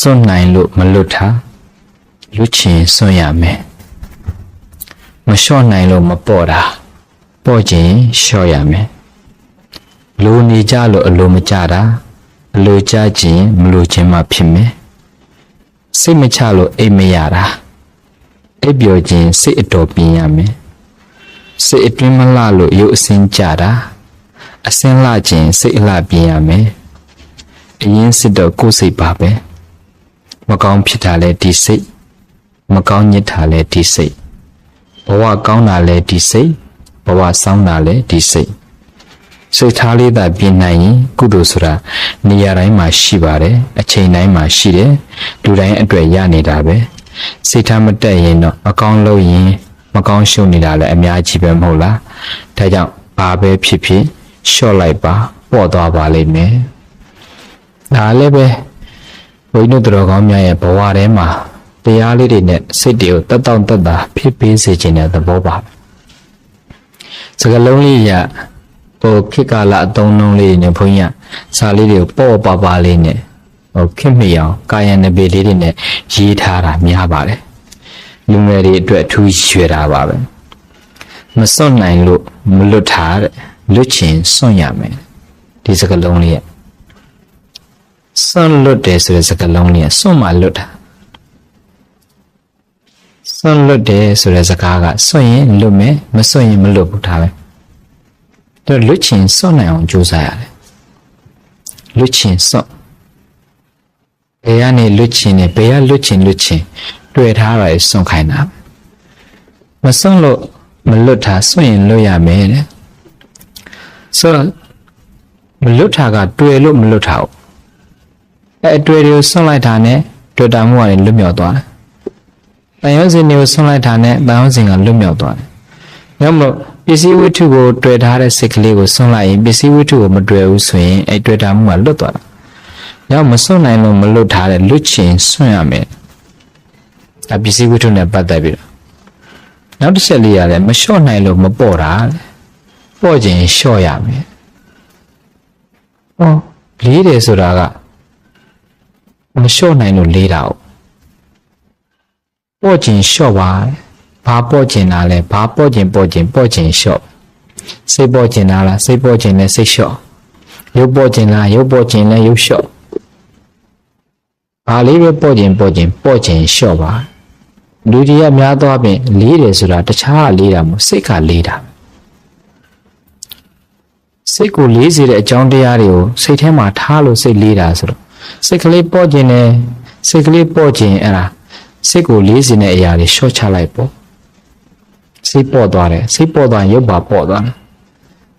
စွန့်နိုင်လို့မလွတ်တာလွတ်ချင်စွန့်ရမယ်မလျှော့နိုင်လို့မပေါ့တာပေါ့ခြင်းလျှော့ရမယ်လိုနေကြလို့အလိုမကြတာအလိုကြခြင်းမလိုခြင်းမှဖြစ်မယ်စိတ်မချလို့အိတ်မရတာအိပ်ပျော်ခြင်းစိတ်အတော်ပြင်းရမယ်စိတ်အတွင်းမလှလို့ရုပ်အစင်းကြတာအစင်းလှခြင်းစိတ်အလှပြင်းရမယ်အရင်စစ်တော့ကိုယ်စိတ်ပါပဲ မကောင်းဖြစ်တာလဲဒီစိတ်မကောင်းညစ်တာလဲဒီစိတ်ဘဝကောင်းတာလဲဒီစိတ်ဘဝဆောင်းတာလဲဒီစိတ်စိတ်ထားလေးသာပြင်နိုင်ရင်ကုသိုလ်ဆိုတာနေရာတိုင်းမှာရှိပါတယ်အချိန်တိုင်းမှာရှိတယ်လူတိုင်းအတွက်ရနေတာပဲစိတ်ထားမတက်ရင်တော့အကောင်းလို့ရင်မကောင်းရှုံနေတာလည်းအများကြီးပဲမဟုတ်လားဒါကြောင့်ဘာပဲဖြစ်ဖြစ်လျှော့လိုက်ပါပေါ့သွားပါလိမ့်မယ်ဒါလည်းပဲ ဘုန်းကြီးတို့တော်ကောင်းများရဲ့ဘဝထဲမှာတရားလေးတွေနဲ့စိတ်တွေကိုတက်တောင့်တက်တာဖြစ်ပေးစေခြင်းတဲ့သဘောပါစကလုံးလေးရဟိုခေတ်ကာလအသုံးလုံးလေးနဲ့ဘုန်းကြီးကစာလေးတွေကိုပေါ့ပါပါလေးနဲ့ဟိုခင်မိအောင်ကာယံနဘေလေးတွေနဲ့ရေးထားတာများပါတယ်လူငယ်တွေအတွက်အထူးရွယ်တာပါပဲမစွန့်နိုင်လို့မလွတ်ထားတဲ့လွတ်ချင်စွန့်ရမယ်ဒီစကလုံးလေးက စွန့်လွတ်တယ်ဆိုတဲ့စကားလုံးလေးစွန့်မှလွတ်တာစွန့်လွတ်တယ်ဆိုတဲ့စကားကစွန့်ရင်လွတ်မယ်မစွန့်ရင်မလွတ်ဘူးဒါပဲတော့လွတ်ချင်စွန့်နိုင်အောင်ကြိုးစားရတယ်လွတ်ချင်စွန့်ဘယ်ကနေလွတ်ချင်နေဘယ်ကလွတ်ချင်လွတ်ချင်တွေ့ထားရစွန့်ခိုင်းတာမစွန့်လို့မလွတ်တာစွန့်ရင်လွတ်ရမယ်တဲ့ဆိုတော့မလွတ်တာကတွေ့လို့မလွတ်တာဘူး အဲအတွေ့တွေကိုဆွန့်လိုက်တာနဲ့တွေ့တာမှုကနေလွတ်မြောက်သွားတယ်။တန်ရုံးစင်တွေကိုဆွန့်လိုက်တာနဲ့တန်ရုံးစင်ကလွတ်မြောက်သွားတယ်။ဒါမှမဟုတ်ပစ္စည်းဝတ္ထုကိုတွေ့ထားတဲ့စိတ်ကလေးကိုဆွန့်လိုက်ရင်ပစ္စည်းဝတ္ထုကိုမတွေ့ဘူးဆိုရင်အဲတွေ့တာမှုကလွတ်သွားတာ။ဒါမှမဆွန့်နိုင်လို့မလွတ်ထားတဲ့လွတ်ချင်ဆွန့်ရမယ်။ဒါပစ္စည်းဝတ္ထုနဲ့ပတ်သက်ပြီးတော့နောက်တစ်ချက်လေးရတယ်မလျှော့နိုင်လို့မပေါ့တာ။ပေါ့ခြင်းလျှော့ရမယ်။ဟောလေးတယ်ဆိုတာက မလျှော့နိုင်လို့လေးတာ哦ပေါ့ကျင်လျှော့ပါဘာပေါ့ကျင်တာလဲဘာပေါ့ကျင်ပေါ့ကျင်ပေါ့ကျင်လျှော့စိတ်ပေါ့ကျင်တာလားစိတ်ပေါ့ကျင်လဲစိတ်လျှော့ရုပ်ပေါ့ကျင်လားရုပ်ပေါ့ကျင်လဲရုပ်လျှော့ဘာလေးပဲပေါ့ကျင်ပေါ့ကျင်ပေါ့ကျင်လျှော့ပါလူကြီးကများသောအားဖြင့်လေးတယ်ဆိုတာတခြားကလေးတာမဟုတ်စိတ်ကလေးတာစိတ်ကိုလေးစေတဲ့အကြောင်းတရားတွေကိုစိတ်ထဲမှာထားလို့စိတ်လေးတာဆိုတော့ စိတ်ကလေးပေါ့ခြင်းနဲ့စိတ်ကလေးပေါ့ခြင်းအဲ့ဒါစိတ်ကိုလေးစင်တဲ့အရာတွေရှော့ချလိုက်ပေါ့စိတ်ပေါ့သွားတယ်စိတ်ပေါ့သွားရင်ရုပ်ပါပေါ့သွားတယ်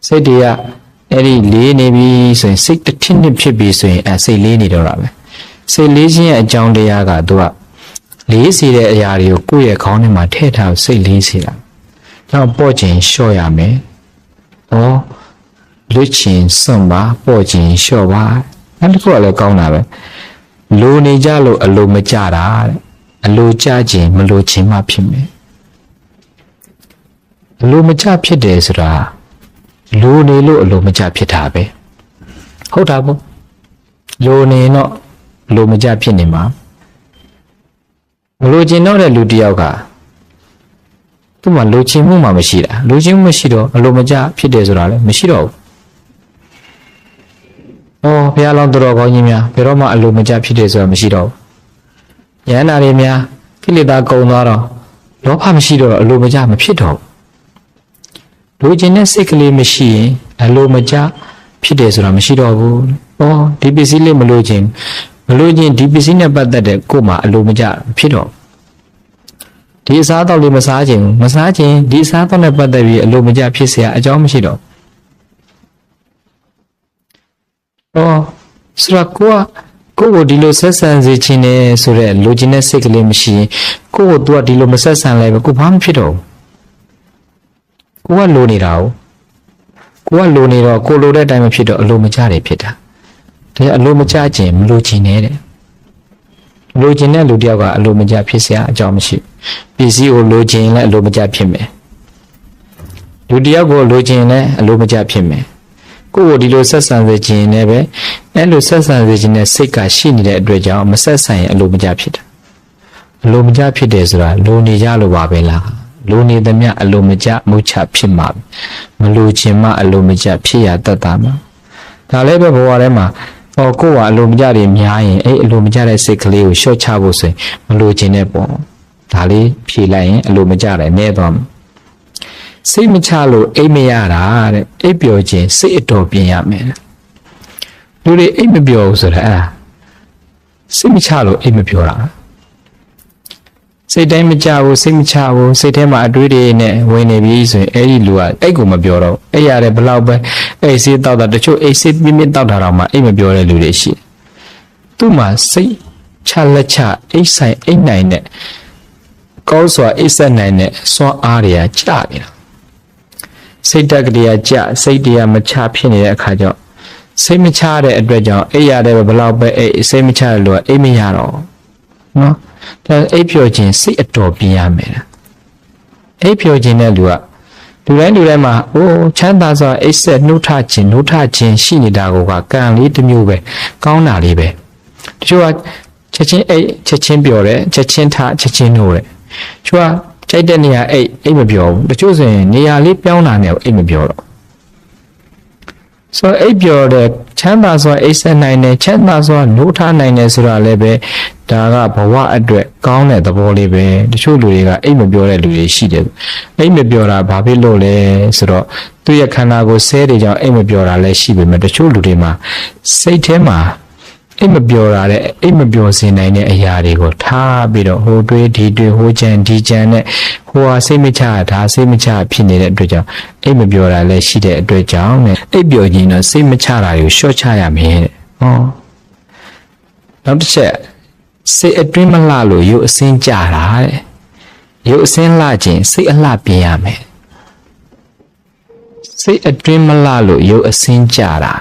စိတ်တွေကအဲ့ဒီလေးနေပြီဆိုရင်စိတ်တစ်ထစ်နှစ်ဖြစ်ပြီဆိုရင်အဲစိတ်လေးနေတော့တာပဲစိတ်လေးခြင်းရဲ့အကြောင်းတရားကသူကလေးစီတဲ့အရာတွေကိုကိုယ့်ရဲ့ခေါင်းထဲမှာထည့်ထားစိတ်လေးစီတာကြောင့်ပေါ့ခြင်းလျှော့ရမယ်ဩလွတ်ခြင်းစွန့်ပါပေါ့ခြင်းလျှော့ပါ နောက်တစ်ခုကလည်းကောင်းတာပဲလိုနေကြလို့အလိုမကြတာတဲ့အလိုကြခြင်းမလိုခြင်းမှဖြစ်မယ်အလိုမကြဖြစ်တယ်ဆိုတာလိုနေလို့အလိုမကြဖြစ်တာပဲဟုတ်တာပေါ့လိုနေတော့လိုမကြဖြစ်နေမှာမလိုချင်တော့တဲ့လူတစ်ယောက်ကသူ့မှာလိုချင်မှုမှမရှိတာလိုချင်မှုမရှိတော့အလိုမကြဖြစ်တယ်ဆိုတာလည်းမရှိတော့ဘူး။ အော်ဘုရားလောင်းတော်ကောင်းကြီးများဘယ်တော့မှအလိုမကျဖြစ်တယ်ဆိုတာမရှိတော့ဘူး။ယန္တာတွေများကိလေသာကုန်သွားတော့လောဘမရှိတော့အလိုမကျမဖြစ်တော့ဘူး။လူကျင်တဲ့စိတ်ကလေးမရှိရင်အလိုမကျဖြစ်တယ်ဆိုတာမရှိတော့ဘူး။အော်ဒီပစ္စည်းလေးမလိုချင်မလိုချင်ဒီပစ္စည်းနဲ့ပတ်သက်တဲ့ကိုယ်မှာအလိုမကျဖြစ်တော့ဒီအစားအသောက်လေးမစားချင်ဘူးမစားချင်ဒီအစားအသောက်နဲ့ပတ်သက်ပြီးအလိုမကျဖြစ်เสียအကြောင်းမရှိတော့ဘူး။ တော့ဆိုတော့ကိုကကိုကိုဒီလိုဆက်ဆံစေချင်တယ်ဆိုတော့လိုချင်တဲ့စိတ်ကလေးမရှိရင်ကိုကို तू ကဒီလိုမဆက်ဆံလိုက်ဘူးကိုဘာမှဖြစ်တော့ဘူးကိုကလိုနေတာ哦ကိုကလိုနေတော့ကိုလိုတဲ့အတိုင်းမဖြစ်တော့အလိုမကျတယ်ဖြစ်တာဒါအလိုမကျခြင်းမလိုချင်နဲ့တဲ့လိုချင်တဲ့လူတယောက်ကအလိုမကျဖြစ်စရာအကြောင်းမရှိပစ္စည်းကိုလိုချင်လည်းအလိုမကျဖြစ်မယ်လူတယောက်ကိုလိုချင်လည်းအလိုမကျဖြစ်မယ် ကိုယ့်ကိုဒီလိုဆက်ဆံစေခြင်းနဲ့ပဲအဲ့လိုဆက်ဆံစေခြင်းနဲ့စိတ်ကရှိနေတဲ့အတွက်ကြောင့်မဆက်ဆံရင်အလိုမကျဖြစ်တာအလိုမကျဖြစ်တယ်ဆိုတာလိုနေကြလို့ပါပဲလားလိုနေသမျှအလိုမကျမုတ်ချဖြစ်မှာပဲမလိုချင်မှအလိုမကျဖြစ်ရတတ်တာမှာဒါလည်းပဲဘဝထဲမှာဟောကိုယ်ကအလိုမကျတွေများရင်အဲ့အလိုမကျတဲ့စိတ်ကလေးကိုရှော့ချဖို့ဆိုရင်မလိုချင်တဲ့ပေါ့ဒါလေးဖြေလိုက်ရင်အလိုမကျတယ်နဲသွားမှာ စိတ်မချလို့အိတ်မရတာတဲ့အိတ်ပျော်ခြင်းစိတ်အတော်ပြင်ရမယ်တဲ့လူတွေအိတ်မပျော်ဘူးဆိုတာအဲ့ဒါစိတ်မချလို့အိတ်မပျော်တာစိတ်တိုင်းမကြဘူးစိတ်မချဘူးစိတ်ထဲမှာအတွေးတွေနဲ့ဝင်နေပြီဆိုရင်အဲ့ဒီလူကအိတ်ကိုမပြောတော့အဲ့ရတယ်ဘလောက်ပဲအဲ့စေးတောက်တာတချို့အိတ်စေးပြင်းပြင်းတောက်တာတော့မှအိတ်မပြောတဲ့လူတွေရှိတယ်သူ့မှာစိတ်ချလက်ချအိတ်ဆိုင်အိတ်နိုင်တဲ့ကောင်းစွာအိတ်ဆက်နိုင်တဲ့စွမ်းအားတွေကကြာနေတာ စိတ်တက်ကလေးကကြာစိတ်တရားမချဖြစ်နေတဲ့အခါကျတော့စိတ်မချတဲ့အတွက်ကြောင့်အိတ်ရတယ်ဘလောက်ပဲအိတ်စိတ်မချတဲ့လူကအိတ်မရတော့နော်ဒါအိပ်ပျော်ခြင်းစိတ်အတော်ပြင်းရမယ်လားအိပ်ပျော်ခြင်းတဲ့လူကလူတိုင်းလူတိုင်းမှာအိုးချမ်းသာစွာအိပ်ဆက်နှုတ်ထခြင်းနှုတ်ထခြင်းရှိနေတာကိုကကံလေးတစ်မျိုးပဲကောင်းတာလေးပဲတချို့ကချက်ချင်းအိပ်ချက်ချင်းပျော်တယ်ချက်ချင်းထချက်ချင်းနှုတ်တယ်တချို့က ကြိုက်တဲ့နေရာအိပ်အိပ်မပျော်ဘူးတချို့ဆိုရင်နေရာလေးပြောင်းတာနဲ့အိပ်မပျော်တော့ဆိုအိပ်ပျော်တဲ့ချမ်းသာစွာအိပ်ဆက်နိုင်တယ်ချမ်းသာစွာနှုတ်ထနိုင်တယ်ဆိုတာလည်းပဲဒါကဘဝအတွက်ကောင်းတဲ့သဘောလေးပဲတချို့လူတွေကအိပ်မပြောတဲ့လူတွေရှိတယ်အိပ်မပြောတာဘာဖြစ်လို့လဲဆိုတော့သူ့ရဲ့ခန္ဓာကိုယ်ဆဲတွေကြောင့်အိပ်မပြောတာလည်းရှိပေမဲ့တချို့လူတွေမှာစိတ်ထဲမှာ အိပ်မပြောတာတဲ့အိပ်မပြောစေနိုင်တဲ့အရာတွေကိုထားပြီးတော့ဟိုတွေးဒီတွေးဟိုကြံဒီကြံနဲ့ဟိုဟာစိတ်မချဒါစိတ်မချဖြစ်နေတဲ့အတွက်ကြောင့်အိပ်မပြောတာလည်းရှိတဲ့အတွက်ကြောင့်နဲ့အိပ်ပြောခြင်းတော့စိတ်မချတာကိုရှော့ချရမယ်တဲ့ဟောနောက်တစ်ချက်စိတ်အတွင်းမလှလို့ရုပ်အစင်းကြတာတဲ့ရုပ်အစင်းလှခြင်းစိတ်အလှပြင်ရမယ်စိတ်အတွင်းမလှလို့ရုပ်အစင်းကြတာ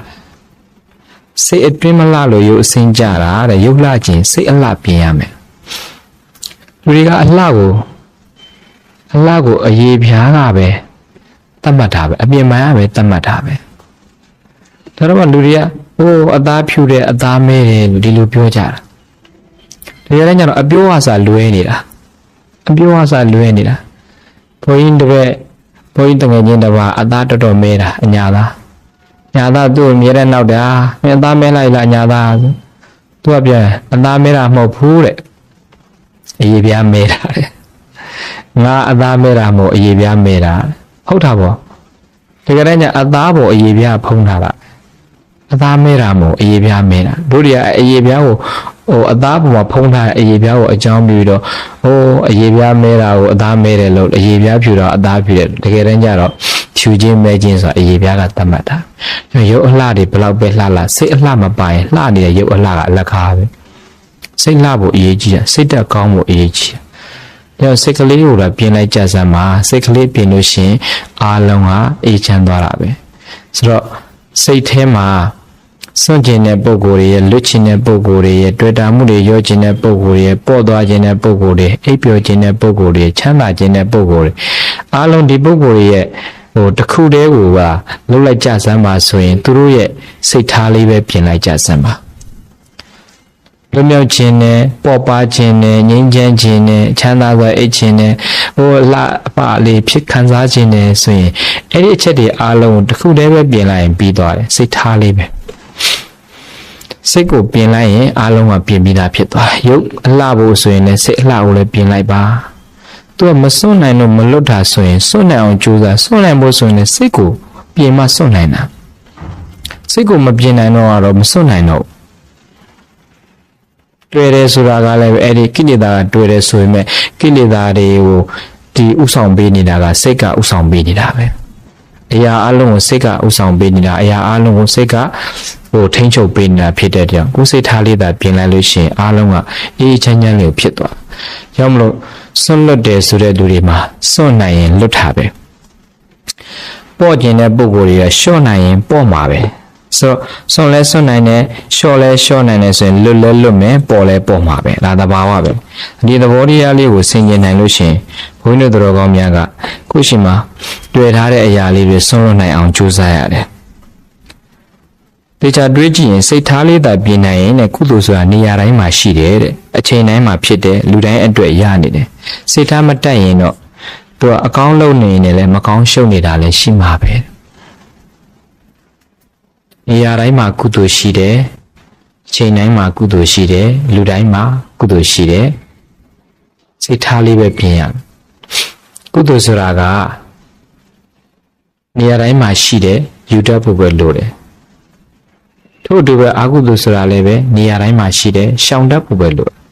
စိတ်အတွင်းမလှလို့ရုပ်အစင်းကြတာတဲ့ရုပ်လှခြင်းစိတ်အလှပြင်ရမယ်လူတွေကအလှကိုအလှကိုအရေးပြားကပဲတတ်မှတ်တာပဲအပြင်မှန်ကပဲတတ်မှတ်တာပဲဒါတော့လူတွေကဟိုအသားဖြူတယ်အသားမဲတယ်လို့ဒီလိုပြောကြတာတကယ်တမ်းကျတော့အပြောဝါစာလွဲနေတာအပြောဝါစာလွဲနေတာဘုန်းကြီးတပည့်ဘုန်းကြီးတငယ်ချင်းတစ်ပါးအသားတော်တော်မဲတာအညာသား ညာသားသူ့ကိုမြဲတဲ့နောက်တာမင်းအသားမဲလိုက်လားညာသားဆိုသူကပြန်အသားမဲတာမဟုတ်ဘူးတဲ့အရေးပြားမဲတာတဲ့ငါအသားမဲတာမဟုတ်အရေးပြားမဲတာဟုတ်တာပေါ့တကယ်တမ်းကျအသားပေါ်အရေးပြားဖုံးတာလားအသားမဲတာမဟုတ်အရေးပြားမဲတာတို့တွေကအရေးပြားကိုဟိုအသားပေါ်မှာဖုံးထားတဲ့အရေးပြားကိုအကြောင်းပြီးတော့ဟိုအရေးပြားမဲတာကိုအသားမဲတယ်လို့အရေးပြားဖြူတော့အသားဖြူတယ်တကယ်တမ်းကျတော့ ဖြူချင်းမဲချင်းဆိုတာအရေးပြားကသတ်မှတ်တာရုပ်အလှတွေဘလောက်ပဲလှလှစိတ်အလှမပိုင်လှနေတဲ့ရုပ်အလှကအလက်ကားပဲစိတ်လှဖို့အရေးကြီးတာစိတ်တက်ကောင်းဖို့အရေးကြီးတာဒါစိတ်ကလေးကိုတော့ပြင်လိုက်ကြစမ်းပါစိတ်ကလေးပြင်လို့ရှင်အားလုံးကအေးချမ်းသွားတာပဲဆိုတော့စိတ်ထဲမှာစွန့်ကျင်တဲ့ပုံကိုယ်တွေရဲ့လွတ်ချင်တဲ့ပုံကိုယ်တွေရဲ့တွေ့တာမှုတွေရောကျင်တဲ့ပုံကိုယ်တွေရဲ့ပေါ့သွားခြင်းတဲ့ပုံကိုယ်တွေအိပ်ပျော်ခြင်းတဲ့ပုံကိုယ်တွေချမ်းသာခြင်းတဲ့ပုံကိုယ်တွေအားလုံးဒီပုံကိုယ်တွေရဲ့ ဟိုတစ်ခုတည်းကိုကလှုပ်လိုက်ကြစမ်းပါဆိုရင်သူတို့ရဲ့စိတ်ထားလေးပဲပြင်လိုက်ကြစမ်းပါလွတ်မြောက်ခြင်းနဲ့ပေါ်ပါခြင်းနဲ့ငြိမ်းချမ်းခြင်းနဲ့ချမ်းသာစွာအိတ်ခြင်းနဲ့ဟိုလှအပလေးဖြစ်ခံစားခြင်းနဲ့ဆိုရင်အဲ့ဒီအချက်တွေအားလုံးတစ်ခုတည်းပဲပြင်လိုက်ရင်ပြီးသွားတယ်စိတ်ထားလေးပဲစိတ်ကိုပြင်လိုက်ရင်အားလုံးကပြင်ပြီးသားဖြစ်သွားရုပ်အလှဖို့ဆိုရင်လည်းစိတ်အလှကိုလည်းပြင်လိုက်ပါ သူကမစွန့်နိုင်လို့မလွတ်တာဆိုရင်စွန့်နိုင်အောင်ကြိုးစားစွန့်နိုင်ဖို့ဆိုရင်လည်းစိတ်ကိုပြင်မှစွန့်နိုင်တာစိတ်ကိုမပြင်နိုင်တော့တော့မစွန့်နိုင်တော့တွေ့တယ်ဆိုတာကလည်းအဲ့ဒီကိလေသာကတွေ့တယ်ဆိုရင်ကိလေသာတွေကိုဒီဥဆောင်ပေးနေတာကစိတ်ကဥဆောင်ပေးနေတာပဲအရာအလုံးကိုစိတ်ကဥဆောင်ပေးနေတာအရာအလုံးကိုစိတ်က ဟိုထိမ့်ချုပ်ပေးနေတာဖြစ်တဲ့ကြောင့်ကိုယ်စိတ်ထားလေးသာပြင်လိုက်လို့ရှိရင်အားလုံးကအေးချမ်းချမ်းလေးဖြစ်သွား။ကြောင့်မလို့စွန့်လွတ်တယ်ဆိုတဲ့လူတွေမှာစွန့်နိုင်ရင်လွတ်တာပဲ။ပေါ့ကျင်တဲ့ပုံကိုယ်တွေကရှော့နိုင်ရင်ပေါ့မှာပဲ။ဆိုစွန့်လဲစွန့်နိုင်တယ်ရှော့လဲရှော့နိုင်တယ်ဆိုရင်လွတ်လဲလွတ်မယ်ပေါ့လဲပေါ့မှာပဲ။ဒါသဘာဝပဲ။ဒီသဘောတရားလေးကိုဆင်ခြင်နိုင်လို့ရှိရင်ဘုန်းကြီးတို့တော်ကောင်းများကကိုရှိမှာတွေ့ထားတဲ့အရာလေးတွေစွန့်လွတ်နိုင်အောင်ကြိုးစားရတယ်။ တေချာတွေးကြည့်ရင်စိတ်ထားလေးသာပြင်နိုင်ရင်တဲ့ကုသိုလ်ဆိုတာနေရာတိုင်းမှာရှိတယ်တဲ့အချိန်တိုင်းမှာဖြစ်တယ်လူတိုင်းအတွက်ရနေတယ်စိတ်ထားမတက်ရင်တော့သူကအကောင်းလုပ်နေရင်လည်းမကောင်းရှုပ်နေတာလည်းရှိမှာပဲနေရာတိုင်းမှာကုသိုလ်ရှိတယ်အချိန်တိုင်းမှာကုသိုလ်ရှိတယ်လူတိုင်းမှာကုသိုလ်ရှိတယ်စိတ်ထားလေးပဲပြင်ရမယ်ကုသိုလ်ဆိုတာကနေရာတိုင်းမှာရှိတယ်ယူတတ်ဖို့ပဲလိုတယ် ထို့အတူပဲအာဟုတုဆိုတာလည်းပဲနေရာတိုင်းမှာရှိတယ်ရှောင်တတ်ဖို့ပဲလိုတယ်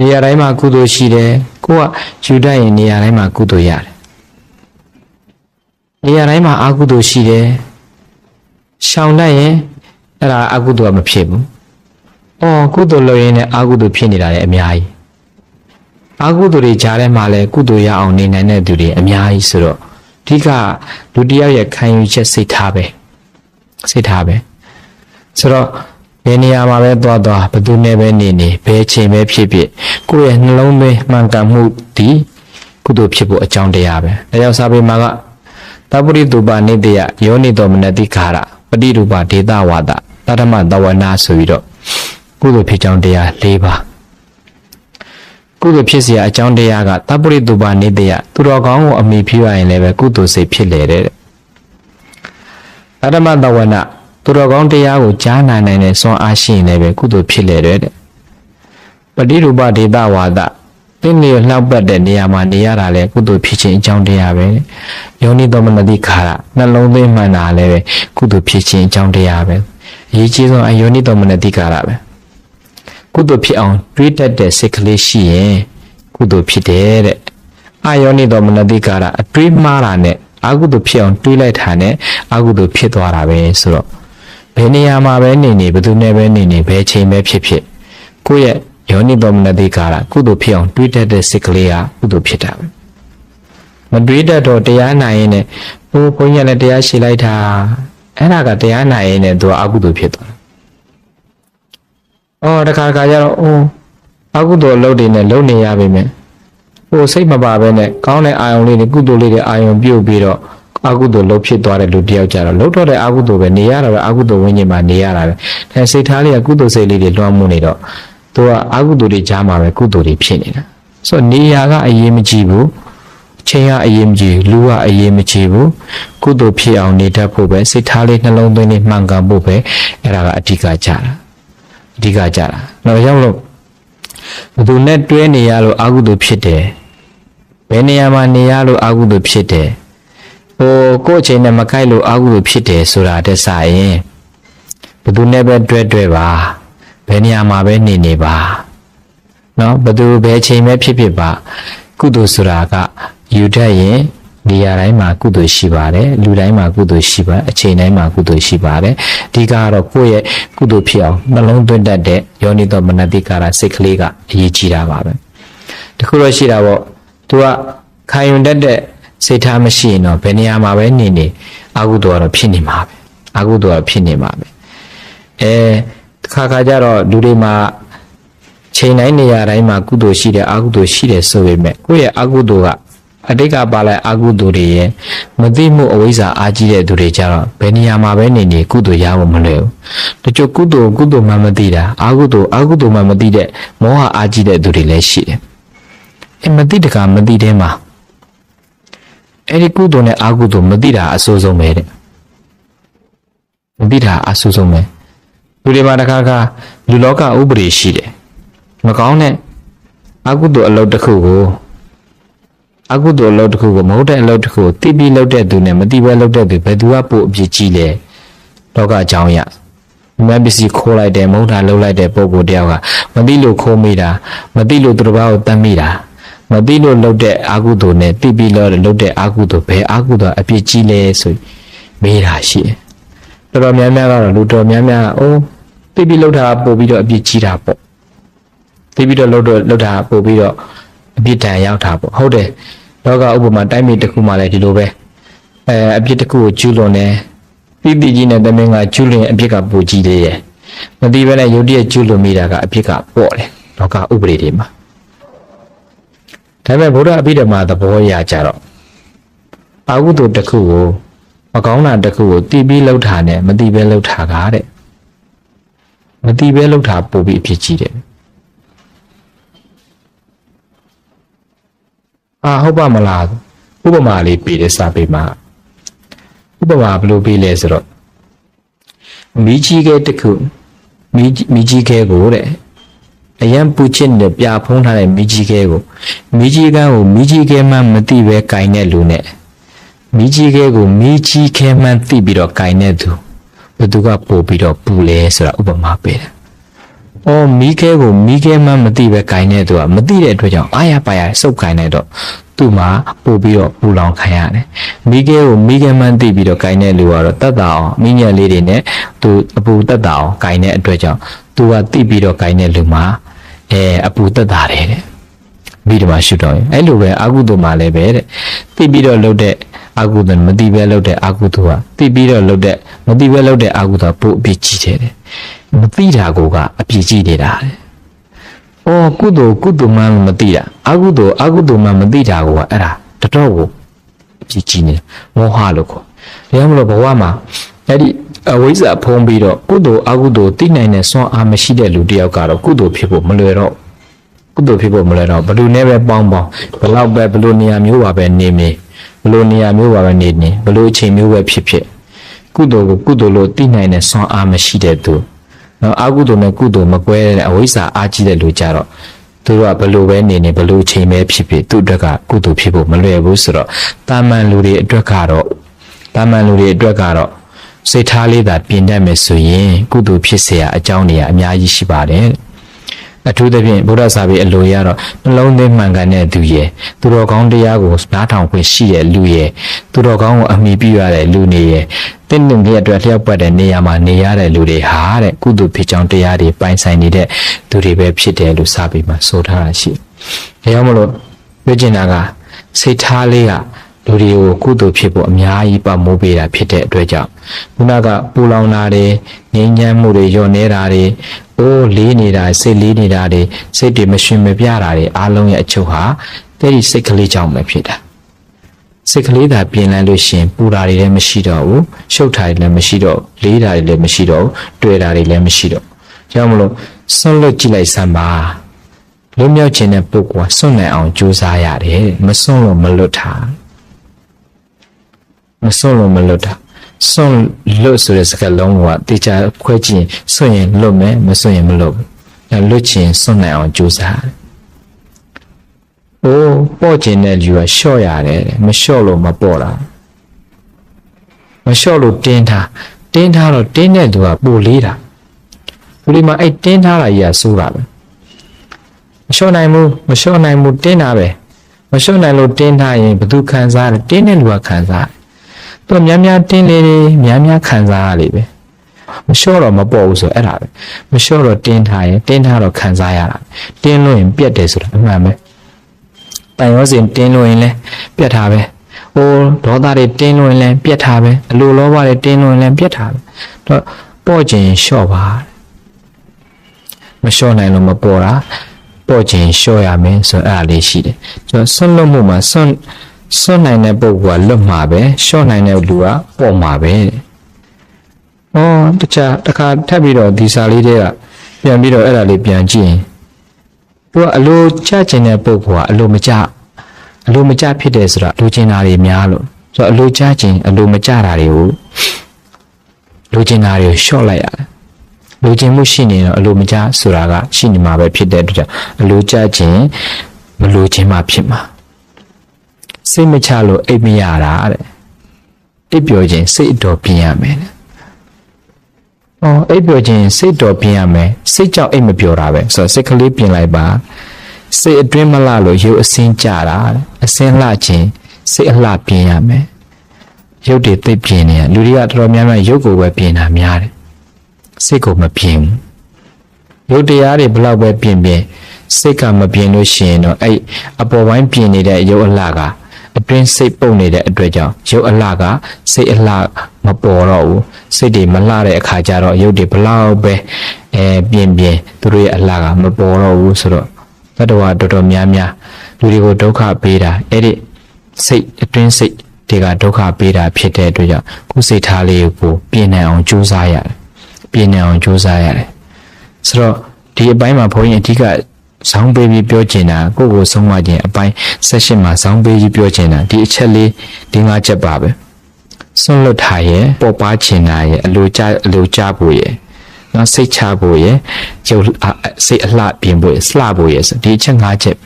နေရာတိုင်းမှာကုသိုလ်ရှိတယ်ကိုကယူတတ်ရင်နေရာတိုင်းမှာကုသိုလ်ရတယ်နေရာတိုင်းမှာအာဟုတုရှိတယ်ရှောင်တတ်ရင်အဲ့ဒါအာဟုတုကမဖြစ်ဘူးအော်ကုသိုလ်လုပ်ရင်းနဲ့အာဟုတုဖြစ်နေတာလည်းအများကြီးအာဟုတုတွေကြားထဲမှာလည်းကုသိုလ်ရအောင်နေနိုင်တဲ့သူတွေအများကြီးဆိုတော့အ ဓိကလူတစ်ယောက်ရဲ့ခံယူချက်စိတ်ထားပဲစိတ်ထားပဲဆိုတော့ဘယ်နေရာမှာပဲသွားသွားဘယ်သူနဲ့ပဲနေနေဘယ်ချိန်ပဲဖြစ်ဖြစ်ကိုယ့်ရဲ့နှလုံးသွင်းမှန်ကန်မှုဒီကုသိုလ်ဖြစ်ဖို့အကြောင်းတရားပဲဒါကြောင့်စာပေမှာကတပ္ပရိတုပနိတယယောနိတောမနတိခါရပฏิရူပဒေတာဝါဒတတမတဝနာဆိုပြီးတော့ကုသိုလ်ဖြစ်ကြောင်းတရား၄ပါး ကုသိုလ်ဖြစ်เสียအကြောင်းတရားကတပ္ပရိတုပနိတယသူတော်ကောင်းကိုအမိဖြစ်ရရင်လည်းပဲကုသိုလ်စိတ်ဖြစ်လေတဲ့အတ္တမတဝနာသူတော်ကောင်းတရားကိုကြားနာနိုင်တဲ့စွမ်းအားရှိရင်လည်းပဲကုသိုလ်ဖြစ်လေတဲ့ပฏิရူပဒေတာဝါဒတင်းနေလှောက်ပတ်တဲ့နေရာမှာနေရတာလေကုသိုလ်ဖြစ်ခြင်းအကြောင်းတရားပဲယောနိသောမနတိခါရနှလုံးသွင်းမှန်တာလည်းပဲကုသိုလ်ဖြစ်ခြင်းအကြောင်းတရားပဲအရေးကြီးဆုံးအယောနိသောမနတိခါရပဲ ကုသိုလ်ဖြစ်အောင်တွေးတတ်တဲ့စိတ်ကလေးရှိရင်ကုသိုလ်ဖြစ်တယ်တဲ့အာယောနိသောမနတိခါရအတွေးမှားတာနဲ့အကုသိုလ်ဖြစ်အောင်တွေးလိုက်တာနဲ့အကုသိုလ်ဖြစ်သွားတာပဲဆိုတော့ဘယ်နေရာမှာပဲနေနေဘယ်သူနဲ့ပဲနေနေဘယ်ချိန်ပဲဖြစ်ဖြစ်ကိုယ့်ရဲ့ယောနိသောမနတိကာရကုသိုလ်ဖြစ်အောင်တွေးတတ်တဲ့စိတ်ကလေးကကုသိုလ်ဖြစ်တာပဲမတွေးတတ်တော့တရားနာရင်လည်းဟိုဘုန်းကြီးလည်းတရားရှိလိုက်တာအဲ့ဒါကတရားနာရင်လည်းသူကအကုသိုလ်ဖြစ်သွားတယ် အော်တခါတခါကျတော့အိုးအကုသိုလ်အလုပ်တွေနဲ့လုပ်နေရပါမယ်ဟိုစိတ်မပါဘဲနဲ့ကောင်းတဲ့အာယုံလေးတွေကုသိုလ်လေးတွေအာယုံပြုတ်ပြီးတော့အကုသိုလ်လုပ်ဖြစ်သွားတဲ့လူတယောက်ကြတော့လှုပ်တော့တဲ့အကုသိုလ်ပဲနေရတာပဲအကုသိုလ်ဝိညာဉ်မှာနေရတာပဲဒါစိတ်ထားလေးကကုသိုလ်စိတ်လေးတွေလွှမ်းမိုးနေတော့သူကအကုသိုလ်တွေကြားမှာပဲကုသိုလ်တွေဖြစ်နေတာဆိုတော့နေရာကအရေးမကြီးဘူးချိန်ကအရေးမကြီးလူကအရေးမကြီးဘူးကုသိုလ်ဖြစ်အောင်နေတတ်ဖို့ပဲစိတ်ထားလေးနှလုံးသွင်းလေးမှန်ကန်ဖို့ပဲအဲ့ဒါကအဓိကကြတာ အဓိကကြတာတော့ရောက်လို့ဘယ်သူနဲ့တွဲနေရလို့အကုသိုလ်ဖြစ်တယ်ဘယ်နေရာမှာနေရလို့အကုသိုလ်ဖြစ်တယ်ဟိုကိုယ့်အချိန်နဲ့မကိုက်လို့အကုသိုလ်ဖြစ်တယ်ဆိုတာတက်စရင်ဘယ်သူနဲ့ပဲတွဲတွဲပါဘယ်နေရာမှာပဲနေနေပါเนาะဘယ်သူဘယ်ချိန်ပဲဖြစ်ဖြစ်ပါကုသိုလ်ဆိုတာကယူတတ်ရင် နေရာတိုင်းမှာကုသိုလ်ရှိပါတယ်လူတိုင်းမှာကုသိုလ်ရှိပါအချိန်တိုင်းမှာကုသိုလ်ရှိပါတယ်အဓိကကတော့ကိုယ့်ရဲ့ကုသိုလ်ဖြစ်အောင်နှလုံးသွင်းတတ်တဲ့ယောနိတော်မနတိကာရစိတ်ကလေးကအရေးကြီးတာပါပဲတခုတော့ရှိတာပေါ့သူကခံယူတတ်တဲ့စိတ်ထားမရှိရင်တော့ဘယ်နေရာမှာပဲနေနေအာဟုတော်ကတော့ဖြစ်နေမှာပဲအာဟုတော်ကဖြစ်နေမှာပဲအဲခါခါကျတော့လူတွေမှာချိန်တိုင်းနေရာတိုင်းမှာကုသိုလ်ရှိတယ်အာဟုသိုလ်ရှိတယ်ဆိုပေမဲ့ကိုယ့်ရဲ့အာဟုသိုလ်က အတိတ်ကပါလိုက်အာဟုသိုလ်တွေရဲ့မသိမှုအဝိဇ္ဇာအားကြီးတဲ့သူတွေကြတော့ဘယ်နေရာမှာပဲနေနေကုသိုလ်ရဖို့မလွယ်ဘူးတချို့ကုသိုလ်ကုသိုလ်မှမသိတာအာဟုသိုလ်အာဟုသိုလ်မှမသိတဲ့မောဟအားကြီးတဲ့သူတွေလည်းရှိတယ်အဲမသိတကမသိတဲ့မှာအဲ့ဒီကုသိုလ်နဲ့အာဟုသိုလ်မသိတာအဆိုးဆုံးပဲတဲ့မသိတာအဆိုးဆုံးပဲလူတွေမှာတစ်ခါခါလူလောကဥပဒေရှိတယ်မကောင်းတဲ့အကုသိုလ်အလုပ်တစ်ခုကို အကုသိုလ်အလုပ်တစ်ခုကိုမဟုတ်တဲ့အလုပ်တစ်ခုကိုတိပြီးလုပ်တဲ့သူနဲ့မတိဘဲလုပ်တဲ့သူဘယ်သူကပို့အပြစ်ကြီးလဲလောကအကြောင်းရမန်ပစ္စည်းခိုးလိုက်တယ်မဟုတ်တာလုပ်လိုက်တဲ့ပုံကိုတယောက်ကမသိလို့ခိုးမိတာမသိလို့သူတစ်ပါးကိုတတ်မိတာမသိလို့လုပ်တဲ့အာကုသိုလ်နဲ့တိပြီးလို့လုပ်တဲ့အာကုသိုလ်ဘယ်အာကုသိုလ်အပြစ်ကြီးလဲဆိုမေးတာရှိတယ်တော်တော်များများကတော့လူတော်များများအိုးတိပြီးလုပ်တာပို့ပြီးတော့အပြစ်ကြီးတာပေါ့တိပြီးတော့လုပ်တော့လုပ်တာပို့ပြီးတော့အပြစ်ဒဏ်ရောက်တာပေါ့ဟုတ်တယ် လောကဥပမာတိုင်းပြည်တစ်ခုမှလည်းဒီလိုပဲအဲအပြစ်တစ်ခုကိုကျူးလွန်တယ်တိတိကြီးနဲ့တမင်ကကျူးလွန်အပြစ်ကပိုကြီးသေးရဲ့မသိဘဲနဲ့ယုတ်တရက်ကျူးလွန်မိတာကအပြစ်ကပေါ့တယ်လောကဥပဒေတွေမှာဒါပေမဲ့ဗုဒ္ဓအဘိဓမ္မာသဘောအရကြတော့အာဟုတုတစ်ခုကိုမကောင်းတာတစ်ခုကိုတီးပြီးလှုပ်တာနဲ့မတီးပဲလှုပ်တာကတဲ့မတီးပဲလှုပ်တာပို့ပြီးအဖြစ်ကြီးတယ် အာဟုတ်ပါမလားဥပမာလေးပေးတဲ့စာပေမှာဥပမာဘယ်လိုပေးလဲဆိုတော့မိကြီးကဲတစ်ခုမိမိကြီးကဲကိုတဲ့အရန်ပူချစ်နဲ့ပြဖုံးထားတဲ့မိကြီးကဲကိုမိကြီးကန်းကိုမိကြီးကဲမှမသိပဲကင်တဲ့လူနဲ့မိကြီးကဲကိုမိကြီးခဲမှန်းသိပြီးတော့ကင်တဲ့သူဘသူကပို့ပြီးတော့ပူလဲဆိုတာဥပမာပေးတယ်။ အော်မိခဲကိုမိခဲမှန်းမသိပဲကင်တဲ့သူကမသိတဲ့အတွက်ကြောင့်အာရပါရစုပ်ကင်တဲ့တော့သူ့မှာပို့ပြီးတော့ပူလောင်ခံရတယ်။မိခဲကိုမိခဲမှန်းသိပြီးတော့ကင်တဲ့လူကတော့တတ်တာအောင်မိညက်လေးတွေနဲ့သူအပူတတ်တာအောင်ကင်တဲ့အတွက်ကြောင့်သူကသိပြီးတော့ကင်တဲ့လူမှာအဲအပူတက်တာတယ်တဲ့မိဓမ္မရှုတော့ရင်အဲ့လိုပဲအာဟုတုမှာလည်းပဲတဲ့သိပြီးတော့လှုပ်တဲ့အာဟုတုမသိပဲလှုပ်တဲ့အာဟုတုကသိပြီးတော့လှုပ်တဲ့မသိပဲလှုပ်တဲ့အာဟုတုပို့အပြစ်ကြီးတယ်တဲ့ မသိတာကိုကအပြစ်ကြီးနေတာတဲ့။အော်ကုသိုလ်ကုသိုလ်မှမသိတာအာဟုတုအာဟုတုမှမသိတာကိုကအဲ့ဒါတတော်ကိုအပြစ်ကြီးနေမောဟလို့ခေါ်။ဒါကြောင့်မလို့ဘဝမှာအဲ့ဒီအဝိဇ္ဇာဖုံးပြီးတော့ကုသိုလ်အကုသိုလ်သိနိုင်တဲ့စွမ်းအားမရှိတဲ့လူတစ်ယောက်ကတော့ကုသိုလ်ဖြစ်ဖို့မလွယ်တော့ကုသိုလ်ဖြစ်ဖို့မလွယ်တော့ဘယ်လိုနဲ့ပဲပေါင်းပေါင်းဘယ်လောက်ပဲဘယ်လိုနေရာမျိုးပါပဲနေနေဘယ်လိုနေရာမျိုးပါပဲနေနေဘယ်လိုအချိန်မျိုးပဲဖြစ်ဖြစ်ကုသိုလ်ကိုကုသိုလ်လို့သိနိုင်တဲ့စွမ်းအားမရှိတဲ့သူ နော်အကုသိုလ်နဲ့ကုသိုလ်မကွဲတဲ့အဝိဇ္ဇာအားကြီးတဲ့လူကြတော့သူကဘလို့ပဲနေနေဘလို့ချိန်ပဲဖြစ်ဖြစ်သူ့အတွက်ကကုသိုလ်ဖြစ်ဖို့မလွယ်ဘူးဆိုတော့တာမန်လူတွေအတွက်ကတော့တာမန်လူတွေအတွက်ကတော့စိတ်ထားလေးသာပြင်တတ်မယ်ဆိုရင်ကုသိုလ်ဖြစ်เสียအကြောင်းတွေအများကြီးရှိပါတယ် အထူးသဖြင့်ဗုဒ္ဓစာပေအလိုရတော့နှလုံးသွင်းမှန်ကန်တဲ့သူရဲ့သူတော်ကောင်းတရားကိုနားထောင်ခွင့်ရှိတဲ့လူရဲ့သူတော်ကောင်းကိုအမိပြုရတဲ့လူနေရဲ့တင့်တယ်ရဲ့အတွက်လျှောက်ပတ်တဲ့နေရာမှာနေရတဲ့လူတွေဟာတဲ့ကုသိုလ်ဖြစ်ကြောင်းတရားတွေပိုင်ဆိုင်နေတဲ့သူတွေပဲဖြစ်တယ်လို့စာပေမှာဆိုထားတာရှိတယ်။ဒါကြောင့်မလို့ပြကျင်တာကစိတ်ထားလေးက လူတွေကိုကုသိုလ်ဖြစ်ဖို့အများကြီးပမိုးပေးတာဖြစ်တဲ့အတွက်ကြောင့်ခုနကပူလောင်တာတွေငြိမ်းချမ်းမှုတွေညော့နေတာတွေအိုးလေးနေတာစိတ်လေးနေတာတွေစိတ်တွေမရှင်မပြတာတွေအားလုံးရဲ့အချုပ်ဟာတဲ့ဒီစိတ်ကလေးကြောင့်ပဲဖြစ်တာစိတ်ကလေးသာပြင်လန်းလို့ရှင်ပူတာတွေလည်းမရှိတော့ဘူးရှုပ်တာတွေလည်းမရှိတော့လေးတာတွေလည်းမရှိတော့တွေ့တာတွေလည်းမရှိတော့ကြောင့်မလို့ဆွန့်လွတ်ကြည့်လိုက်စမ်းပါလွတ်မြောက်ခြင်းတဲ့ပုဂ္ဂိုလ်ကစွန့်နိုင်အောင်ကြိုးစားရတယ်မစွန့်လို့မလွတ်တာ မစွန့်လို့မလွတ်တာစွန့်လွတ်ဆိုတဲ့စကားလုံးကတေချာခွဲကြည့်ရင်စွန့်ရင်လွတ်မယ်မစွန့်ရင်မလွတ်ဘူး။အဲလွတ်ချင်စွန့်နိုင်အောင်ကြိုးစားတယ်။အိုးပေါ့ကျင်တဲ့လူကလျှော့ရတယ်တဲ့မလျှော့လို့မပေါ့တာ။မလျှော့လို့တင်းထားတင်းထားတော့တင်းတဲ့သူကပိုလေးတာ။ဒီမှာအဲ့တင်းထားတာကြီးကစိုးတာပဲ။မလျှော့နိုင်ဘူးမလျှော့နိုင်ဘူးတင်းတာပဲ။မလျှော့နိုင်လို့တင်းထားရင်ဘသူခံစားတယ်တင်းတဲ့လူကခံစား တယ်သူများများတင်းလေလေများများခံစားရလေပဲမလျှော့တော့မပေါ့ဘူးဆိုအဲ့ဒါပဲမလျှော့တော့တင်းထားရင်တင်းထားတော့ခံစားရတာတင်းလို့ရင်ပြက်တယ်ဆိုတာအမှန်ပဲတန်ရောစင်တင်းလို့ရင်လည်းပြက်တာပဲဟိုဒေါသတွေတင်းလို့ရင်လည်းပြက်တာပဲအလိုလောဘတွေတင်းလို့ရင်လည်းပြက်တာပဲတော့ပေါ့ခြင်းလျှော့ပါမလျှော့နိုင်လို့မပေါ့တာပေါ့ခြင်းလျှော့ရမယ်ဆိုအဲ့ဒါလေးရှိတယ်ကျွန်တော်ဆွန့်လွတ်မှုမှာဆွန့် စွန့်နိုင်တဲ့ပုဂ္ဂိုလ်ကလွတ်မှာပဲရှော့နိုင်တဲ့လူကပေါ့မှာပဲတဲ့။အော်တခြားတစ်ခါထပ်ပြီးတော့ဒီစာလေးတွေကပြန်ပြီးတော့အဲ့ဒါလေးပြန်ကြည့်ရင်သူကအလိုချချင်တဲ့ပုဂ္ဂိုလ်ကအလိုမချအလိုမချဖြစ်တယ်ဆိုတာလိုချင်တာတွေများလို့ဆိုတော့အလိုချခြင်းအလိုမချတာတွေကိုလိုချင်တာတွေကိုရှော့လိုက်ရတယ်။လိုချင်မှုရှိနေတော့အလိုမချဆိုတာကရှိနေမှာပဲဖြစ်တဲ့အတွက်ကြောင့်အလိုချခြင်းမလိုချင်မှဖြစ်မှာ။ စိတ်မချလို့အိပ်မရတာတဲ့အိပ်ပျော်ခြင်းစိတ်တော်ပြင်းရမယ်တဲ့။အော်အိပ်ပျော်ခြင်းစိတ်တော်ပြင်းရမယ်စိတ်ကြောင့်အိပ်မပျော်တာပဲဆိုတော့စိတ်ကလေးပြင်လိုက်ပါစိတ်အတွင်းမလှလို့ရုပ်အစင်းကြတာအစင်းလှခြင်းစိတ်အလှပြင်းရမယ်ရုပ်တွေသိပ်ပြင်းနေရလူတွေကတော်တော်များများရုပ်ကိုပဲပြင်းတာများတယ်စိတ်ကိုမပြင်းဘူးရုပ်တရားတွေဘလောက်ပဲပြင်းပြင်းစိတ်ကမပြင်းလို့ရှိရင်တော့အဲ့အပေါ်ပိုင်းပြင်းနေတဲ့ရုပ်အလှက အတွင်းစိတ်ပုတ်နေတဲ့အတွက်ကြောင့်ရုပ်အလှကစိတ်အလှမပေါ်တော့ဘူးစိတ်တွေမလှတဲ့အခါကျတော့ရုပ်တွေဘလောက်ပဲအဲပြင်းပြင်းသူတို့ရဲ့အလှကမပေါ်တော့ဘူးဆိုတော့တတဝါတော်တော်များများလူတွေကိုဒုက္ခပေးတာအဲ့ဒီစိတ်အတွင်းစိတ်ဒီကဒုက္ခပေးတာဖြစ်တဲ့အတွက်ကြောင့်ကိုယ်စိတ်ထားလေးကိုပြင်နိုင်အောင်ကြိုးစားရတယ်ပြင်နိုင်အောင်ကြိုးစားရတယ်ဆိုတော့ဒီအပိုင်းမှာဘုန်းကြီးအဓိက ဇောင်းပေးပြီးပြောချင်တာကိုယ့်ကိုဆုံးမခြင်းအပိုင်းဆက်ရှင်မှာဇောင်းပေးပြီးပြောချင်တာဒီအချက်လေးဒီငါချက်ပါပဲဆွန့်လွတ်ထားရဲ့ပေါ်ပါချင်တာရဲ့အလိုကြအလိုကြဖို့ရဲ့နော်စိတ်ချဖို့ရဲ့ကျုပ်စိတ်အလှပြင်ဖို့ရဲ့လှဖို့ရဲ့ဆိုဒီအချက်၅ချက်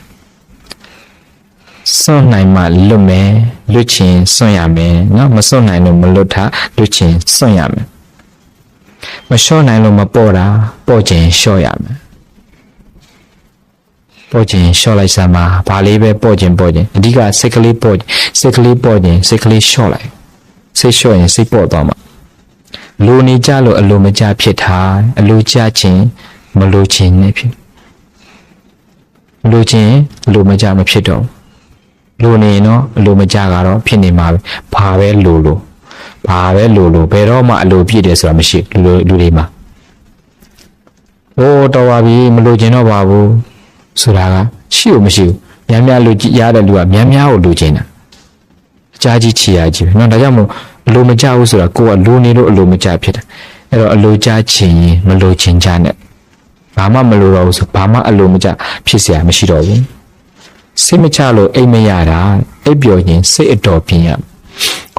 စွန့်နိုင်မှလွတ်မယ်လွတ်ချင်စွန့်ရမယ်နော်မစွန့်နိုင်လို့မလွတ်တာလွတ်ချင်စွန့်ရမယ်မလျှော့နိုင်လို့မပေါ်တာပေါ်ချင်လျှော့ရမယ် ပေါ်ချင်လျှော့လိုက်စမ်းပါဘာလေးပဲပေါ်ချင်ပေါ်ချင်အဓိကစိတ်ကလေးပေါ်စိတ်ကလေးပေါ်ချင်စိတ်ကလေးလျှော့လိုက်စိတ်လျှော့ရင်စိတ်ပေါ်သွားမှာလိုနေကြလို့အလိုမကြဖြစ်တာအလိုကြခြင်းမလိုခြင်းနဲ့ဖြစ်လိုခြင်းအလိုမကြမဖြစ်တော့ဘူးလိုနေရင်တော့အလိုမကြကတော့ဖြစ်နေမှာပဲဘာပဲလိုလိုဘာပဲလိုလိုဘယ်တော့မှအလိုပြည့်တယ်ဆိုတာမရှိလူလူလူတွေမှာဟိုးတော်ပါပြီမလိုချင်တော့ပါဘူး ဆိုတာကရှိ ਉ မရှိဘူးများများလူကြည့်ရတဲ့လူကများများကိုလိုချင်တာအကြာကြီးချီရကြီးပဲเนาะဒါကြောင့်မို့အလိုမကြဘူးဆိုတာကိုကလိုနေလို့အလိုမကြဖြစ်တာအဲ့တော့အလိုကြချင်ရင်မလိုချင်ကြနဲ့ဘာမှမလိုတော့ဘူးဆိုဘာမှအလိုမကြဖြစ်เสียမရှိတော့ဘူးစိတ်မချလို့အိတ်မရတာအိပ်ပျော်ရင်စိတ်အတော်ပြင်းရ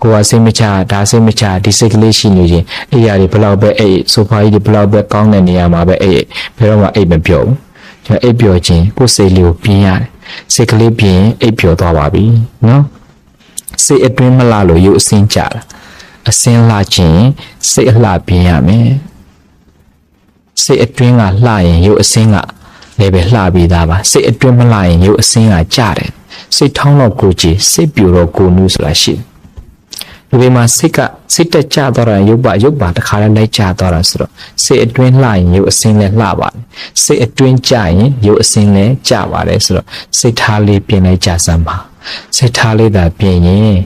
ကိုကစိတ်မချဒါစိတ်မချဒီစိတ်ကလေးရှိနေခြင်းအိယာတွေဘလောက်ပဲအိတ်ဆိုဖာကြီးတွေဘလောက်ပဲကောင်းတဲ့နေရာမှာပဲအိတ်ဘယ်တော့မှအိတ်မပျော်ဘူး ကျွန်တော်အိပ်ပျော်ခြင်းကိုယ်စိတ်လေးကိုပြင်းရတယ်စိတ်ကလေးပြင်းအိပ်ပျော်သွားပါပြီနော်စိတ်အတွင်းမလှလို့ရုပ်အစင်းကြတာအစင်းလှခြင်းစိတ်အလှပြင်းရမယ်စိတ်အတွင်းကလှရင်ရုပ်အစင်းကလည်းပဲလှပြီးသားပါစိတ်အတွင်းမလှရင်ရုပ်အစင်းကကြတယ်စိတ်ထောင်းတော့ကိုကြည်စိတ်ပြူတော့ကိုနူးဆိုတာရှိတယ် လူတွေမှာစိတ်ကစိတ်တက်ကြသွားတာရုပ်ပါရုပ်ပါတခါလဲလိုက်ကြသွားတာဆိုတော့စိတ်အတွင်းလှရင်ရုပ်အစင်းလဲလှပါတယ်စိတ်အတွင်းကြရင်ရုပ်အစင်းလဲကြပါတယ်ဆိုတော့စိတ်ထားလေးပြင်လိုက်ကြစမ်းပါ စိတ်ထားလေးသာပြင်ရင်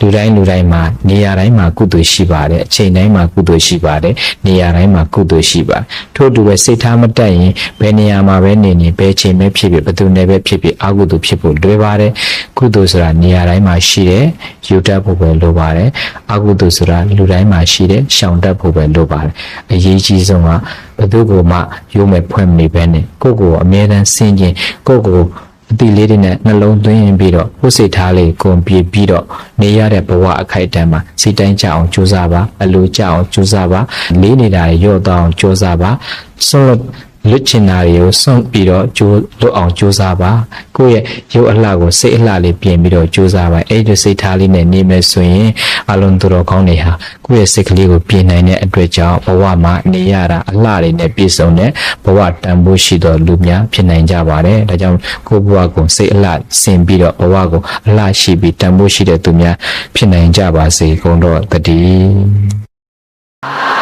လူတိုင်းလူတိုင်းမှာနေရာတိုင်းမှာကုသိုလ်ရှိပါတယ်အချိန်တိုင်းမှာကုသိုလ်ရှိပါတယ်နေရာတိုင်းမှာကုသိုလ်ရှိပါတယ်ထို့တူပဲစိတ်ထားမတက်ရင်ဘယ်နေရာမှာပဲနေနေဘယ်ချိန်ပဲဖြစ်ဖြစ်ဘယ်သူနဲ့ပဲဖြစ်ဖြစ်အကုသိုလ်ဖြစ်ဖို့လွယ်ပါတယ်ကုသိုလ်ဆိုတာနေရာတိုင်းမှာရှိတယ်ယူတတ်ဖို့ပဲလိုပါတယ်အကုသိုလ်ဆိုတာလူတိုင်းမှာရှိတယ်ရှောင်တတ်ဖို့ပဲလိုပါတယ်အရေးကြီးဆုံးကဘယ်သူကမှရုံးမဲ့ဖွင့်မနေဘဲနဲ့ကိုယ့်ကိုယ်အမြဲတမ်းစင်ကျင်ကိုယ့်ကိုယ် အတိလေးတွေနဲ့နှလုံးသွင်းပြီးတော့ကိုယ်စိတ်ထားလေးကုန်ပြေးပြီးတော့နေရတဲ့ဘဝအခိုက်အတန့်မှာစိတ်တိုင်းကြအောင်ကြိုးစားပါအလိုကြအောင်ကြိုးစားပါလေးနေတာရော့တော့အောင်ကြိုးစားပါဆွလို့ လွတ်ချင်တာတွေကိုစွန့်ပြီးတော့ကြိုးလွတ်အောင်ကြိုးစားပါကိုယ့်ရဲ့ရုပ်အလှကိုစိတ်အလှလေးပြင်ပြီးတော့ကြိုးစားပါအဲ့ဒီစိတ်ထားလေးနဲ့နေမယ်ဆိုရင်အလုံးသူတော်ကောင်းတွေဟာကိုယ့်ရဲ့စိတ်ကလေးကိုပြင်နိုင်တဲ့အတွက်ကြောင့်ဘဝမှာနေရတာအလှတွေနဲ့ပြည့်စုံတဲ့ဘဝတန်ဖိုးရှိသောလူများဖြစ်နိုင်ကြပါတယ်ဒါကြောင့်ကိုယ့်ဘဝကိုစိတ်အလှဆင်ပြီးတော့ဘဝကိုအလှရှိပြီးတန်ဖိုးရှိတဲ့သူများဖြစ်နိုင်ကြပါစေကုန်တော့တည်း